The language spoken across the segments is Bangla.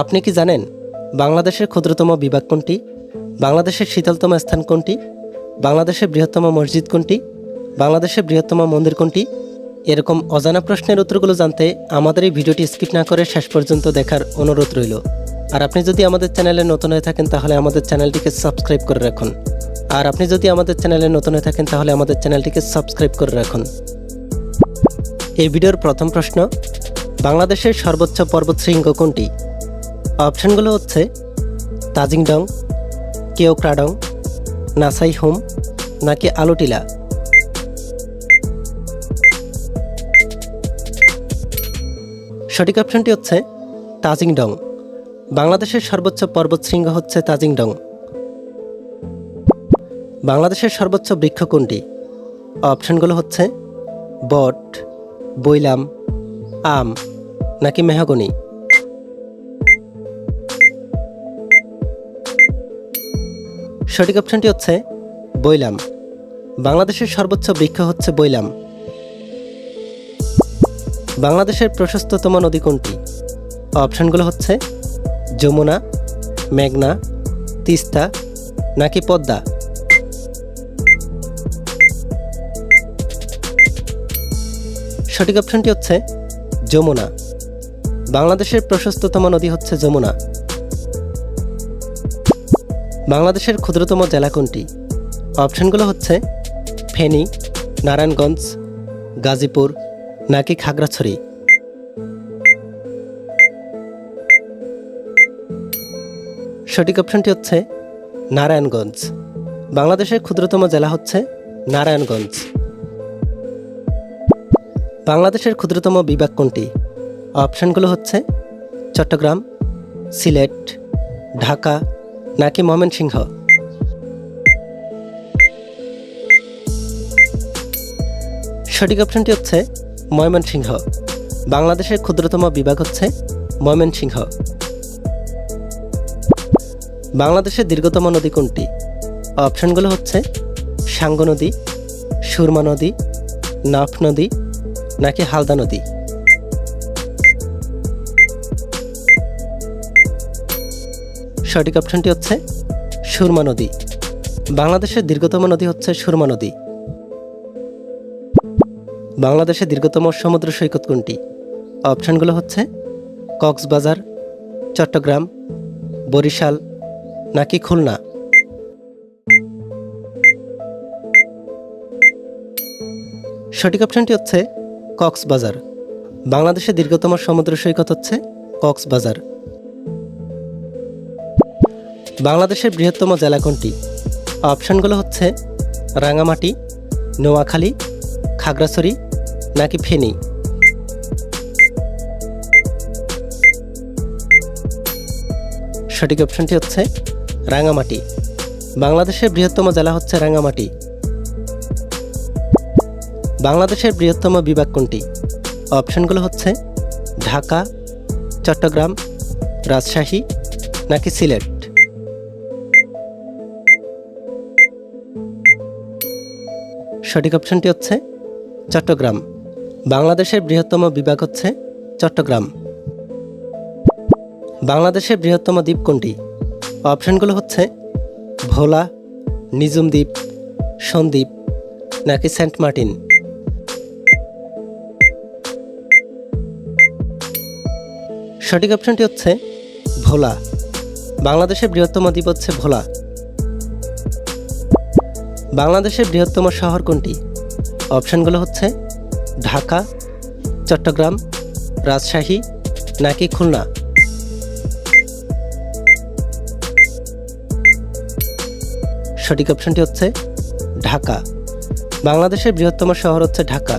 আপনি কি জানেন বাংলাদেশের ক্ষুদ্রতম বিভাগ কোনটি? বাংলাদেশের শীতলতম স্থান কোনটি? বাংলাদেশের বৃহত্তম মসজিদ কোনটি? বাংলাদেশের বৃহত্তম মন্দির কোনটি? এরকম অজানা প্রশ্নের উত্তরগুলো জানতে আমাদের এই ভিডিওটি স্কিপ না করে শেষ পর্যন্ত দেখার অনুরোধ রইল। আর আপনি যদি আমাদের চ্যানেলে নতুন হয়ে থাকেন তাহলে আমাদের চ্যানেলটিকে সাবস্ক্রাইব করে রাখুন। আর আপনি যদি আমাদের চ্যানেলে নতুন হয়ে থাকেন তাহলে আমাদের চ্যানেলটিকে সাবস্ক্রাইব করে রাখুন। এই ভিডিওর প্রথম প্রশ্ন, বাংলাদেশের সর্বোচ্চ পর্বত শৃঙ্গ কোনটি? অপশনগুলো হচ্ছে তাজিংডং কেওক্রাডং নাসাই হোম, নাকি আলোটিলা সঠিক অপশনটি হচ্ছে তাজিংডং বাংলাদেশের সর্বোচ্চ পর্বতশৃঙ্গ হচ্ছে তাজিংডং বাংলাদেশের সর্বোচ্চ বৃক্ষ কোনটি? অপশানগুলো হচ্ছে বট, বৈলাম, আম, নাকি মেহগনি। সঠিক অপশনটি হচ্ছে বৈলাম। বাংলাদেশের সর্বোচ্চ বৃক্ষ হচ্ছে বৈলাম। বাংলাদেশের প্রশস্ততম নদী কোনটি? অপশনগুলো হচ্ছে যমুনা, মেঘনা, তিস্তা নাকি পদ্মা। সঠিক অপশনটি হচ্ছে যমুনা। বাংলাদেশের প্রশস্ততম নদী হচ্ছে যমুনা। বাংলাদেশের ক্ষুদ্রতম জেলা কোনটি? অপশনগুলো হচ্ছে ফেনী, নারায়ণগঞ্জ, গাজীপুর, নাকি খাগড়াছড়ি। সঠিক অপশনটি হচ্ছে নারায়ণগঞ্জ। বাংলাদেশের ক্ষুদ্রতম জেলা হচ্ছে নারায়ণগঞ্জ। বাংলাদেশের ক্ষুদ্রতম বিভাগ কোনটি? অপশনগুলো হচ্ছে চট্টগ্রাম, সিলেট, ঢাকা নাকি ময়মনসিংহ? সঠিক অপশনটি হচ্ছে ময়মনসিংহ। বাংলাদেশের ক্ষুদ্রতম বিভাগ হচ্ছে ময়মনসিংহ। বাংলাদেশের দীর্ঘতম নদী কোনটি? অপশনগুলো হচ্ছে সাঙ্গ নদী, সুরমা নদী, নাফ নদী নাকি হালদা নদী? সঠিক অপশনটি হচ্ছে সুরমা নদী। বাংলাদেশের দীর্ঘতম নদী হচ্ছে সুরমা নদী। বাংলাদেশের দীর্ঘতম সমুদ্র সৈকত কোনটি? অপশনগুলো হচ্ছে কক্সবাজার, চট্টগ্রাম, বরিশাল নাকি খুলনা। সঠিক অপশনটি হচ্ছে কক্সবাজার। বাংলাদেশের দীর্ঘতম সমুদ্র সৈকত হচ্ছে কক্সবাজার। বাংলাদেশের বৃহত্তম জেলা কোনটি? অপশনগুলো হচ্ছে রাঙামাটি নোয়াখালী, খাগড়াছড়ি নাকি ফেনী। সঠিক অপশনটি হচ্ছে রাঙামাটি বাংলাদেশের বৃহত্তম জেলা হচ্ছে রাঙামাটি বাংলাদেশের বৃহত্তম বিভাগ কোনটি? অপশনগুলো হচ্ছে ঢাকা, চট্টগ্রাম, রাজশাহী নাকি সিলেট। সঠিক অপশনটি হচ্ছে চট্টগ্রাম। বাংলাদেশের বৃহত্তম বিভাগ হচ্ছে চট্টগ্রাম। বাংলাদেশের বৃহত্তম দ্বীপ কোনটি? অপশনগুলো হচ্ছে ভোলা নিজুম দ্বীপ, সন্দ্বীপ নাকি সেন্ট মার্টিন। সঠিক অপশনটি হচ্ছে ভোলা। বাংলাদেশের বৃহত্তম দ্বীপ হচ্ছে ভোলা। বাংলাদেশের বৃহত্তম শহর কোনটি? অপশানগুলো হচ্ছে ঢাকা, চট্টগ্রাম, রাজশাহী নাকি খুলনা। সঠিক অপশনটি হচ্ছে ঢাকা। বাংলাদেশের বৃহত্তম শহর হচ্ছে ঢাকা।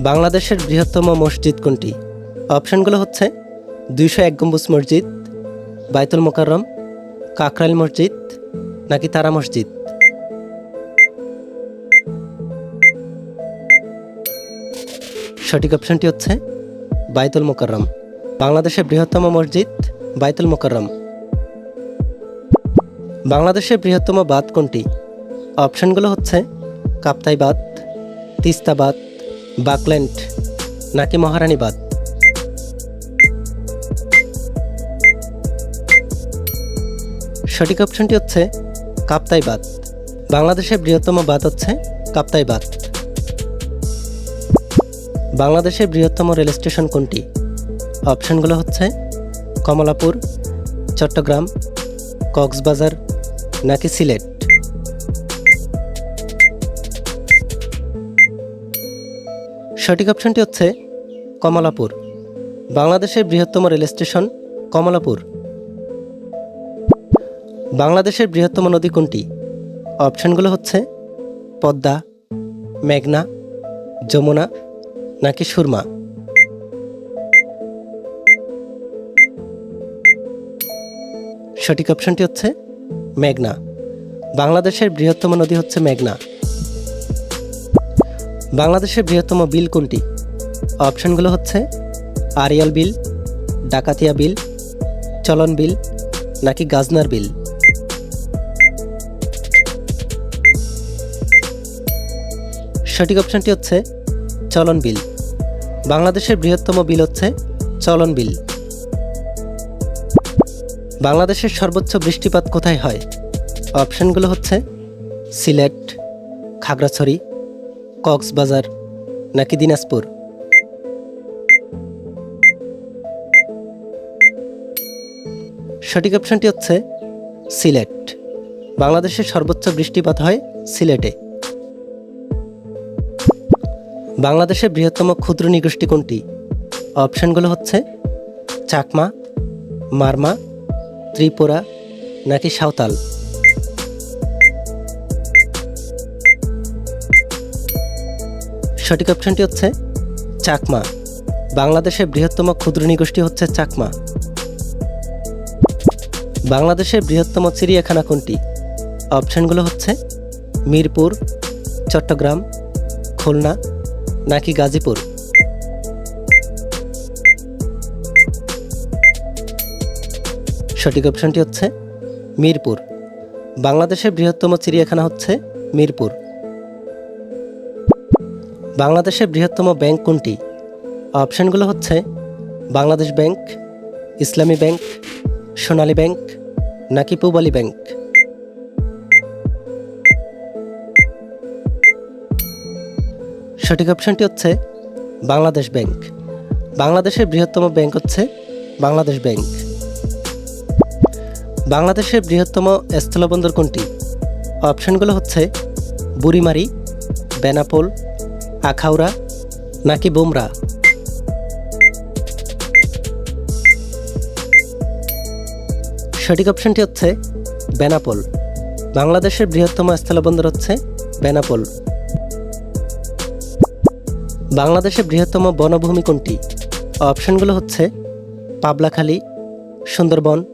বাংলাদেশের বৃহত্তম মসজিদ কোনটি? অপশানগুলো হচ্ছে দুইশো এক গম্বুজ মসজিদ, বাইতুল মোকাররম, কাকরাইল মসজিদ নাকি তারা মসজিদ? সঠিক অপশনটি হচ্ছে বাইতুল মোকাররম। বাংলাদেশের বৃহত্তম মসজিদ বাইতুল মোকাররম। বাংলাদেশের বৃহত্তম বাদ কোনটি? অপশনগুলো হচ্ছে কাপ্তাই বাঁধ, তিস্তা বাঁধ, বাকল্যান্ড নাকি মহারানী বাদ সঠিক অপশনটি হচ্ছে কাপ্তাই বাঁধ। বাংলাদেশের বৃহত্তম বাঁধ হচ্ছে কাপ্তাই বাঁধ। বাংলাদেশের বৃহত্তম রেল স্টেশন কোনটি? অপশনগুলো হচ্ছে কমলাপুর, চট্টগ্রাম, কক্সবাজার নাকি সিলেট। সঠিক অপশনটি হচ্ছে কমলাপুর। বাংলাদেশের বৃহত্তম রেল স্টেশন কমলাপুর। বাংলাদেশের বৃহত্তম নদী কোনটি? অপশানগুলো হচ্ছে পদ্মা, মেঘনা, যমুনা নাকি সুরমা। সঠিক অপশনটি হচ্ছে মেঘনা। বাংলাদেশের বৃহত্তম নদী হচ্ছে মেঘনা। বাংলাদেশের বৃহত্তম বিল কোনটি? অপশানগুলো হচ্ছে আরিয়াল বিল, ডাকাতিয়া বিল, চলন বিল নাকি গাজনার বিল। সঠিক অপশনটি হচ্ছে চলন বিল। বাংলাদেশের বৃহত্তম বিল হচ্ছে চলন বিল। বাংলাদেশের সর্বোচ্চ বৃষ্টিপাত কোথায় হয়? অপশনগুলো হচ্ছে সিলেট, খাগড়াছড়ি, কক্সবাজার নাকি দিনাজপুর? সঠিক অপশনটি হচ্ছে সিলেট। বাংলাদেশের সর্বোচ্চ বৃষ্টিপাত হয় সিলেটে। বাংলাদেশের বৃহত্তম ক্ষুদ্র নিগোষ্ঠী কোনটি? অপশানগুলো হচ্ছে চাকমা, মারমা, ত্রিপুরা নাকি সাঁওতাল? সঠিক অপশনটি হচ্ছে চাকমা। বাংলাদেশের বৃহত্তম ক্ষুদ্র নিগোষ্ঠী হচ্ছে চাকমা। বাংলাদেশের বৃহত্তম চিড়িয়াখানা কোনটি? অপশানগুলো হচ্ছে মিরপুর, চট্টগ্রাম, খুলনা নাকি গাজীপুর? সঠিক অপশনটি হচ্ছে মিরপুর। বাংলাদেশের বৃহত্তম চিড়িয়াখানা হচ্ছে মিরপুর। বাংলাদেশের বৃহত্তম ব্যাংক কোনটি? অপশানগুলো হচ্ছে Bangladesh bank, Islami bank, Sonali bank নাকি পূবালী ব্যাংক। সঠিক অপশনটি হচ্ছে বাংলাদেশ ব্যাংক। বাংলাদেশের বৃহত্তম ব্যাংক হচ্ছে বাংলাদেশ ব্যাংক। বাংলাদেশের বৃহত্তম স্থলবন্দর কোনটি? অপশনগুলো হচ্ছে বুড়িমারি, বেনাপোল, আখাউড়া নাকি বুমরা। সঠিক অপশনটি হচ্ছে বেনাপোল। বাংলাদেশের বৃহত্তম স্থলবন্দর হচ্ছে বেনাপোল। বাংলাদেশের বৃহত্তম বনভূমি কোনটি? অপশনগুলো হচ্ছে পাবলাখালী, সুন্দরবন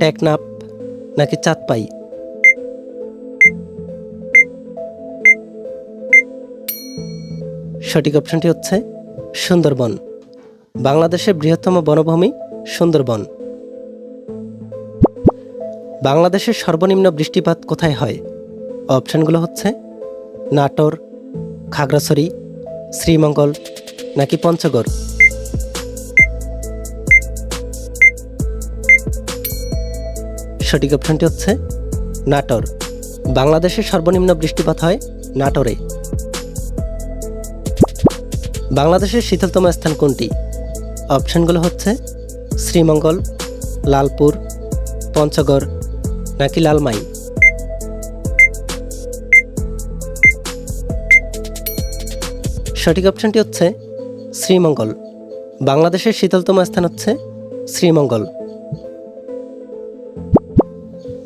টেকনাপ নাকি চাঁদপাই। সঠিক অপশনটি হচ্ছে সুন্দরবন। বাংলাদেশের বৃহত্তম বনভূমি সুন্দরবন। বাংলাদেশের সর্বনিম্ন বৃষ্টিপাত কোথায় হয়? অপশনগুলো হচ্ছে নাটোর, খাগড়াছড়ি শ্রীমঙ্গল নাকি পঞ্চগড়? সঠিক অপশনটি হচ্ছে নাটোর। বাংলাদেশের সর্বনিম্ন বৃষ্টিপাত হয় নাটোরে। বাংলাদেশের শীতলতম স্থান কোনটি? অপশনগুলো হচ্ছে শ্রীমঙ্গল, লালপুর, পঞ্চগড় নাকি লালমাই। সঠিক অপশনটি হচ্ছে শ্রীমঙ্গল। বাংলাদেশের শীতলতম স্থান হচ্ছে শ্রীমঙ্গল।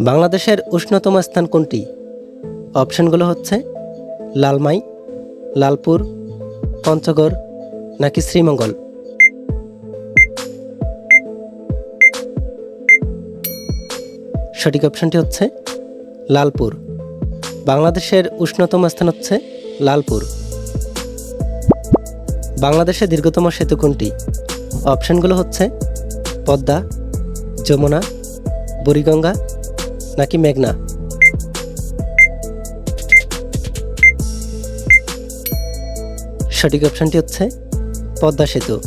বাংলাদেশের উষ্ণতম স্থান কোনটি? অপশানগুলো হচ্ছে লালমাই, লালপুর, পঞ্চগড় নাকি শ্রীমঙ্গল? সঠিক অপশনটি হচ্ছে লালপুর। বাংলাদেশের উষ্ণতম স্থান হচ্ছে লালপুর। বাংলাদেশের দীর্ঘতম সেতু কোনটি? অপশানগুলো হচ্ছে পদ্মা, যমুনা, বুড়িগঙ্গা নাকি মেঘনা। সঠিক অপশনটি হচ্ছে পদ্মা সেতু।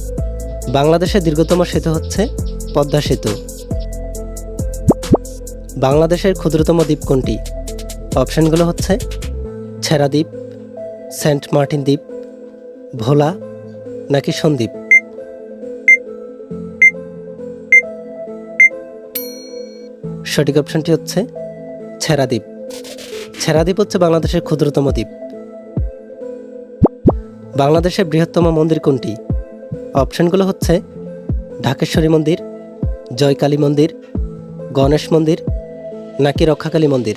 বাংলাদেশের দীর্ঘতম সেতু হচ্ছে পদ্মা সেতু। বাংলাদেশের ক্ষুদ্রতম দ্বীপ কোনটি? অপশানগুলো হচ্ছে ছেড়া দ্বীপ, সেন্ট মার্টিন দ্বীপ, ভোলা নাকি সন্দ্বীপ সঠিক অপশনটি হচ্ছে ছেড়া দ্বীপ ছেড়া দ্বীপ হচ্ছে বাংলাদেশের ক্ষুদ্রতম দ্বীপ। বাংলাদেশের বৃহত্তম মন্দির কোনটি? অপশনগুলো হচ্ছে ঢাকেশ্বরী মন্দির, জয়কালী মন্দির, গণেশ মন্দির নাকি রক্ষাকালী মন্দির?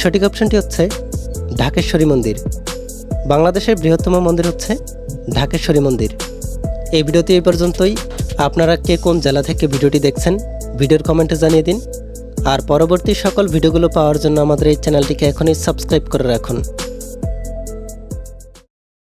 সঠিক অপশনটি হচ্ছে ঢাকেশ্বরী মন্দির। বাংলাদেশের বৃহত্তম মন্দির হচ্ছে ঢাকেশ্বরী মন্দির। এই ভিডিওটি এই পর্যন্তই। আপনারা কে কোন জেলা থেকে ভিডিওটি দেখছেন, ভিডিওর কমেন্টে জানিয়ে দিন। আর পরবর্তী সকল ভিডিওগুলো পাওয়ার জন্য আমাদের এই চ্যানেলটিকে এখনই সাবস্ক্রাইব করে রাখুন।